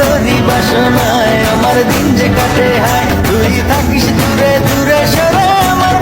তোরই বাসনায় আমার দিন যে কাটে হায়। তুই থাকিস দূরে দূরে সরে আমার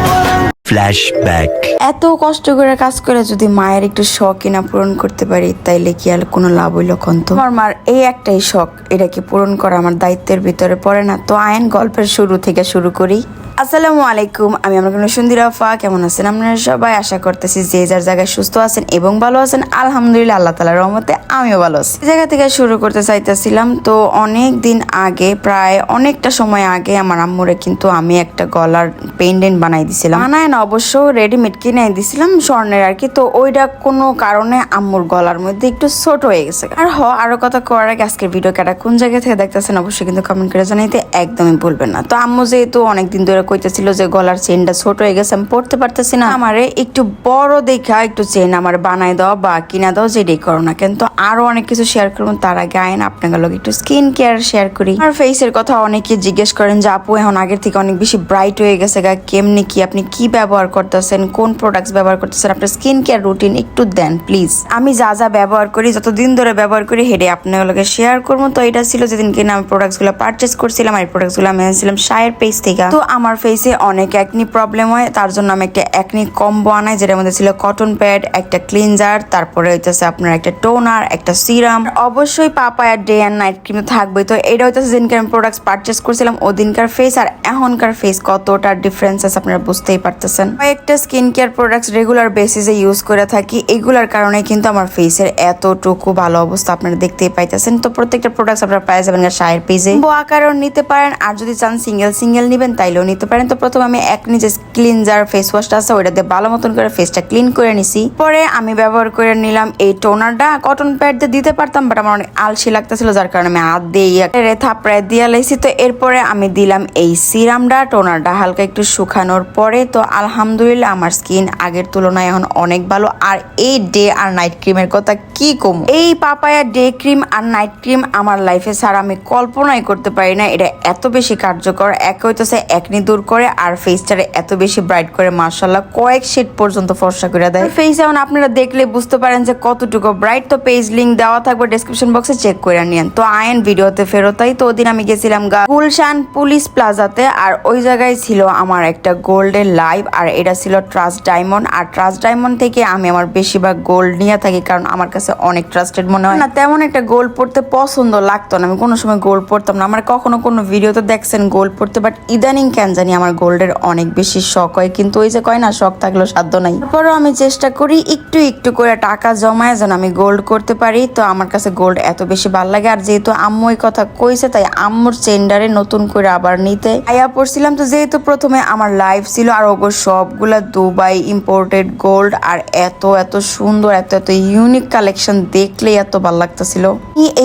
ফ্ল্যাশব্যাক এত কষ্ট করে কাজ করে যদি মায়ের একটু শখ কিনা পূরণ করতে পারি তাইলে কি আর কোনো লাভ হইল তো আমার মার এই একটাই শখ এটাকে পূরণ করা আমার দায়িত্বের ভিতরে পড়ে না? তো আইন গল্পের শুরু থেকে শুরু করি। আসসালামু আলাইকুম, আমি আমার কোনো সুন্দর আফা, কেমন আছেন আপনারা সবাই? আশা করতেছি যে যার জায়গায় সুস্থ আছেন এবং ভালো আছেন, আলহামদুলিল্লাহ আল্লাহ তালার রহমতে আমিও ভালো আছি। জায়গা থেকে শুরু করতে চাইতেছিলাম, তো অনেক দিন আগে, প্রায় অনেকটা সময় আগে আমার আম্মুরে কিন্তু আমি একটা গলার পেন্ডেন্ট বানাই দিছিলাম। বানায় না, অবশ্য রেডিমেড কিনে দিছিলাম স্বর্ণের আর কি, তো ওইটা কোনো কারণে আম্মুর গলার মধ্যে একটু ছোট হয়ে গেছে। আর হ, আরও কথা করার আগে আজকের ভিডিও কাটা কোন জায়গা থেকে দেখতেছেন, অবশ্যই কিন্তু কমেন্ট করে জানাইতে একদমই ভুলবেন না। তো আম্মু যেহেতু অনেকদিন ধরে কইতেছিল যে গলার চেনটা ছোট হয়ে গেছে, আমি পড়তে পারতেছি না। আমারে একটু বড় দেখা, একটু চেন আমার বানাই দাও বা কিনা দাও যেটাই করো না কিন্তু আরও অনেক কিছু শেয়ার করব, তার আগে আইন আপনাদের লোক একটু স্কিন কেয়ার শেয়ার করি। আর ফেসের কথা অনেকে জিজ্ঞেস করেন যে, আপু, এখন আগের থেকে অনেক বেশি ব্রাইট হয়ে গেছে গা, কেমনি কি আপনি কি ব্যবহার করতেছেন? কোন প্রোডাক্টস ব্যবহার করতেছেন? আপনার স্কিন কেয়ার রুটিন একটু দেন প্লিজ আমি যা যা ব্যবহার করি, যতদিন ধরে ব্যবহার করি, হেডে আপনাগুলোকে শেয়ার করব। তো এটা ছিল যেদিন কিনা আমি প্রোডাক্টসগুলো পারচেস করছিলাম, আর প্রোডাক্টসগুলো আমি এনেছিলাম শায়ের পেজ থেকে। তো আমার ফেসে অনেক একনি প্রবলেম হয়। তার জন্য আমি একটা একনি কম্বো আনাই, যেটার মধ্যে ছিল কটন প্যাড একটা ক্লিনজার তারপরে হইতেছে আপনার একটা টোনার একটা সিরাম অবশ্যই পাপায়ার ডে অ্যান্ড নাইট ক্রিম থাকবে তো এটা হইতেছে যেদিনকে আমি প্রোডাক্টস পারচেস করছিলাম, ওদিনকার ফেস আর এখনকার ফেস কতটা ডিফারেন্স আছে আপনারা বুঝতেই পারতেছেন। কয়েকটা স্কিন কেয়ার প্রোডাক্টস রেগুলার বেসিসে ইউজ করে থাকি। এগুলার কারণে কিন্তু আমার ফেসের এতটুকু ভালো অবস্থা আপনারা দেখতেই পাইতেছেন। তো প্রত্যেকটা প্রোডাক্টস আপনারা পাই যাবেন সায়ের পেজে আকারেও নিতে পারেন, আর যদি চান সিঙ্গেল সিঙ্গেল নেবেন, তাইলেও নিতে পারেন। তো প্রথমে আমি এক নিজে ক্লিনজার ফেস ওয়াশটা আছে, ওইটা দিয়ে ভালো মতন করে ফেসটা ক্লিন করে নিছি। পরে আমি ব্যবহার করে নিলাম এই টোনারটা কটন প্যাড দিয়ে দিতে পারতাম বাট আমার অনেক আলসি লাগতেছিল, যার কারণে আমি হাত দিয়ে থাপড়ায় দিয়ে লাইছি। তো এরপরে আমি দিলাম এই সিরামটা টোনারটা হালকা একটু শুকানোর পরে। তো আলহামদুলিল্লাহ আমার স্কিন আগের তুলনায় এখন অনেক ভালো। আর এই ডে আর নাইট ক্রিমের কথা কি কম? এই পাপায়া ডে ক্রিম আর নাইট ক্রিম আমার লাইফে ছাড়া আমি কল্পনাই করতে পারি না। এটা এত বেশি কার্যকর। এক হইতেছে একনি দূর করে আর ফেসটারে এত বেশি ব্রাইট করে মার্শাল্লাহ কয়েক শেড পর্যন্ত ফর্সা করে দেয়। ফেস এখন আপনারা দেখলে বুঝতে পারেন যে কতটুকু ব্রাইট তো পেজ লিঙ্ক দেওয়া থাকবে ডেসক্রিপশন বক্সে চেক করে নিন তো আয়ন ভিডিওতে ফেরতাই তো, ওদিন আমি গেছিলাম গুলশান পুলিশ প্লাজাতে আর ওই জায়গায় ছিল আমার একটা গোল্ডের লাইভ আর এটা ছিল ট্রাস্ট ডায়মন্ড আর ট্রাস্ট ডায়মন্ড থেকে আমি আমার বেশিরভাগ গোল্ড নিয়ে থাকি, কারণ আমার কাছে অনেক ট্রাস্টেড মনে হয়। না, তেমন একটা গোল্ড পড়তে পছন্দ লাগতো না, আমি কোনো সময় গোল্ড পড়তাম না। আমার কখনো কোনো ভিডিওতে দেখছেন গোল্ড পড়তে বাট ইদানিং কেন জানি আমার গোল্ডের অনেক বেশি শখ হয়, কিন্তু ওই যে কয় না, শখ থাকলেও সাধ্য নাই। তারপরেও আমি চেষ্টা করি একটু একটু করে টাকা জমায় যেন আমি গোল্ড করতে পারি, তো আমার কাছে গোল্ড এত বেশি ভালো লাগে। আর যেহেতু আম্মু এই কথা কইছে, তাই আম্মুর চেন্ডারে নতুন করে আবার নিতে। আয়া পড়ছিলাম, তো যেহেতু প্রথমে আমার লাইফ ছিল, আর ওগো সবগুলা দুবাই ইম্পোর্টেড গোল্ড আর এত এত সুন্দর, এত এত ইউনিক কালেকশন দেখলেই এত ভালো লাগতেছিল।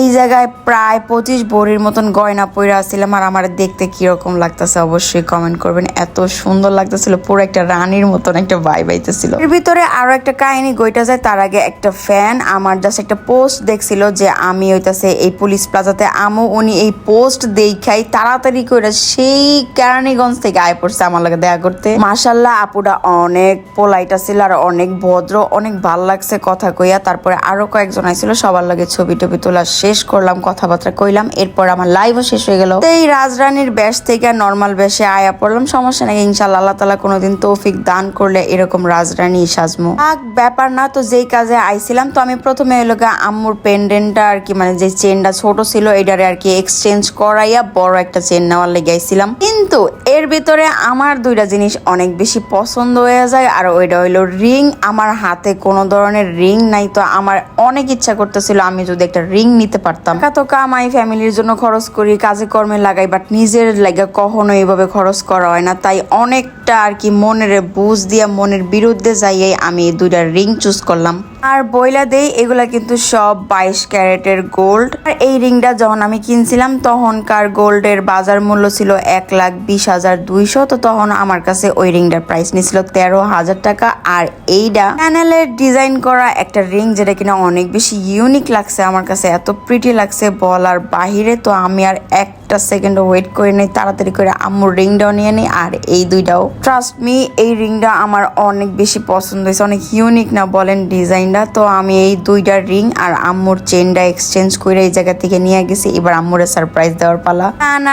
এই জায়গায় প্রায় পঁচিশ ভরির মতন গয়না পরে আসছিলাম, আর আমার দেখতে কীরকম লাগতেছে অবশ্যই কমেন্ট করবেন, এত সুন্দর লাগতেছিল, পুরো একটা রানীর মতন একটা ভাই বাইতেছিল এর ভিতরে আরও একটা কাহিনী গইটা যায়, তার আগে একটা ফ্যান আমার জাস্ট একটা পোস্ট দেখছিল যে আমি হইতাছে এই পুলিশ প্লাজাতে আমু উনি এই পোস্ট দেখাই তাড়াতাড়ি করে সেই কেরানীগঞ্জ থেকে আয় পড়ছে আমার লাগে দেখা করতে। মাসাল্লাহ আপুটা অনেক পোলাইটা ছিল আর অনেক ভদ্র, অনেক ভালো লাগছে কথা কইয়া। তারপরে আরও কয়েকজন আইছিল, সবার লাগে ছবি টবি তোলা শেষ করলাম, কথাবার্তা কইলাম, এরপর আমার লাইভও শেষ হয়ে গেল। এই রাজরানীর ব্যাস থেকে নর্মাল বেশে আয়া পড়লাম, সমস্যা নেই, ইনশাল্লাহ আল্লাহ তালা কোনোদিন তৌফিক দান করলে এরকম রাজরানী সাজমো। আগ ব্যাপার না তো, যেই কাজে আইছিলাম তো আমি প্রথমে গা আম্মুর পেন্ডেন্টটা আর কি মানে যে চেনটা ছোট ছিল, এটারে আর কি এক্সচেঞ্জ করাইয়া বড় একটা চেন নেওয়ার লেগে আইছিলাম। কিন্তু এর ভিতরে আমার দুইটা জিনিস অনেক বেশি পছন্দ হয়ে যায়, আর ওইটা হইল রিং আমার হাতে কোনো ধরনের রিং নাই তো আমার অনেক ইচ্ছা করতেছিল আমি যদি একটা রিং নিতে পারতাম। টাকা তো কামাই ফ্যামিলির জন্য খরচ করি, কাজে কর্মে লাগাই বাট নিজের লাগে কখনো এইভাবে খরচ করা হয় না। তাই অনেকটা আর কি মনের বুঝ দিয়া, মনের বিরুদ্ধে যাইয়ে আমি এই দুইটা রিং চুজ করলাম। আর বইলা দেই, এগুলা কিন্তু সব বাইশ ক্যারেটের গোল্ড আর এই রিংটা যখন আমি কিনছিলাম, তখনকার গোল্ডের বাজার মূল্য ছিল এক লাখ বিশ হাজার দুইশো। তো তখন আমার কাছে ওই রিংটার প্রাইস নিছিল তেরো হাজার টাকা। আর এইটা প্যানেলের ডিজাইন করা একটা রিং, যেটা কিনা অনেক বেশি ইউনিক লাগছে, আমার কাছে এত প্রিটি লাগছে বলার বাহিরে। তো আমি আর একটা একটা সেকেন্ড ওয়েট করে নেই, তাড়াতাড়ি করে আম্মুর রিংটাও নিয়ে নিই, আর এই দুইটাও। ট্রাস্ট মি এই রিংটা আমার অনেক বেশি পছন্দ হয়েছে, অনেক ইউনিক না বলেন ডিজাইনটা। তো আমি এই দুইটা রিং আর আম্মুর চেনটা এক্সচেঞ্জ করে এই জায়গা থেকে নিয়ে গেছি। এবার আম্মুরে সারপ্রাইজ দেওয়ার পালা।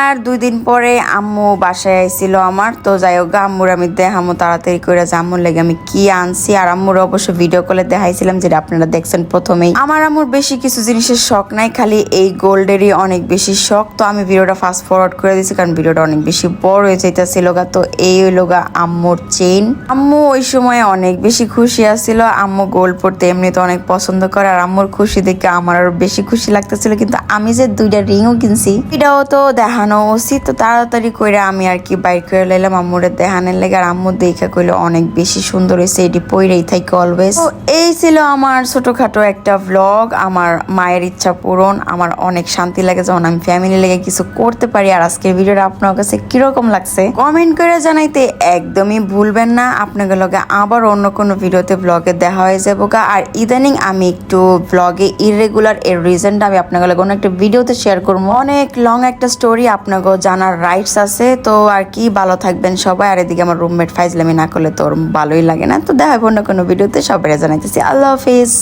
আর দুই দিন পরে আম্মু বাসায় আইছিল আমার। তো যাই হোক, আম্মুর আমি দেখামো, তাড়াতাড়ি করে যে আম্মুর লেগে আমি কি আনছি। আর আম্মুর অবশ্য ভিডিও কলে দেখাইছিলাম যেটা আপনারা দেখছেন প্রথমেই। আমার আম্মুর বেশি কিছু জিনিসের শখ নাই, খালি এই গোল্ডেরই অনেক বেশি শখ। তো আমি ভিডিওটা ফাস্ট ফরওয়ার্ড করে দিয়েছি কারণ ভিডিওটা অনেক বেশি বড় হয়ে যাইতেছিল গা তো এই হইল গা আম্মুর চেইন আম্মু ওই সময় অনেক বেশি খুশি আছিল, আম্মু গোল্ড পরতে এমনিতে অনেক পছন্দ করে, আর আম্মুর খুশি দেখে আমার আরও বেশি খুশি লাগতেছিল, কিন্তু আমি যে দুইটা রিংও কিনছি, এটাও তো দেখানো উচিত। তো তাড়াতাড়ি করে আমি আর কি বাইর করে লাইলাম আম্মুরে দেখানোর লেগে, আর আম্মু দেখে কইলো অনেক বেশি সুন্দর হয়েছে এটি পইরেই থাকে অলওয়েজ তো এই ছিল আমার ছোটখাটো একটা ভ্লগ আমার মায়ের ইচ্ছা পূরণ, আমার অনেক শান্তি লাগে যখন আমি ফ্যামিলি লেগে কিছু করতে পারি আর আজকের ভিডিওটা আপনার কাছে কীরকম লাগছে? কমেন্ট করে জানাইতে একদমই ভুলবেন না। আপনাকে লগে আবার অন্য কোনো ভিডিওতে ব্লগে দেখা হয়ে যাব গা। আর ইদানিং আমি একটু ব্লগে ইরেগুলার এর রিজনটা আমি আপনাকে লগে অন্য একটা ভিডিওতে শেয়ার করব। অনেক লং একটা স্টোরি আপনাকে জানার রাইটস আছে। তো আর কি ভালো থাকবেন সবাই। আর এদিকে আমার রুমমেট ফাইজলামি না করলে তো ওর ভালোই লাগে না। তো দেখা অন্য কোনো ভিডিওতে। সবাই জানাইতেছি আল্লাহ হাফিজ।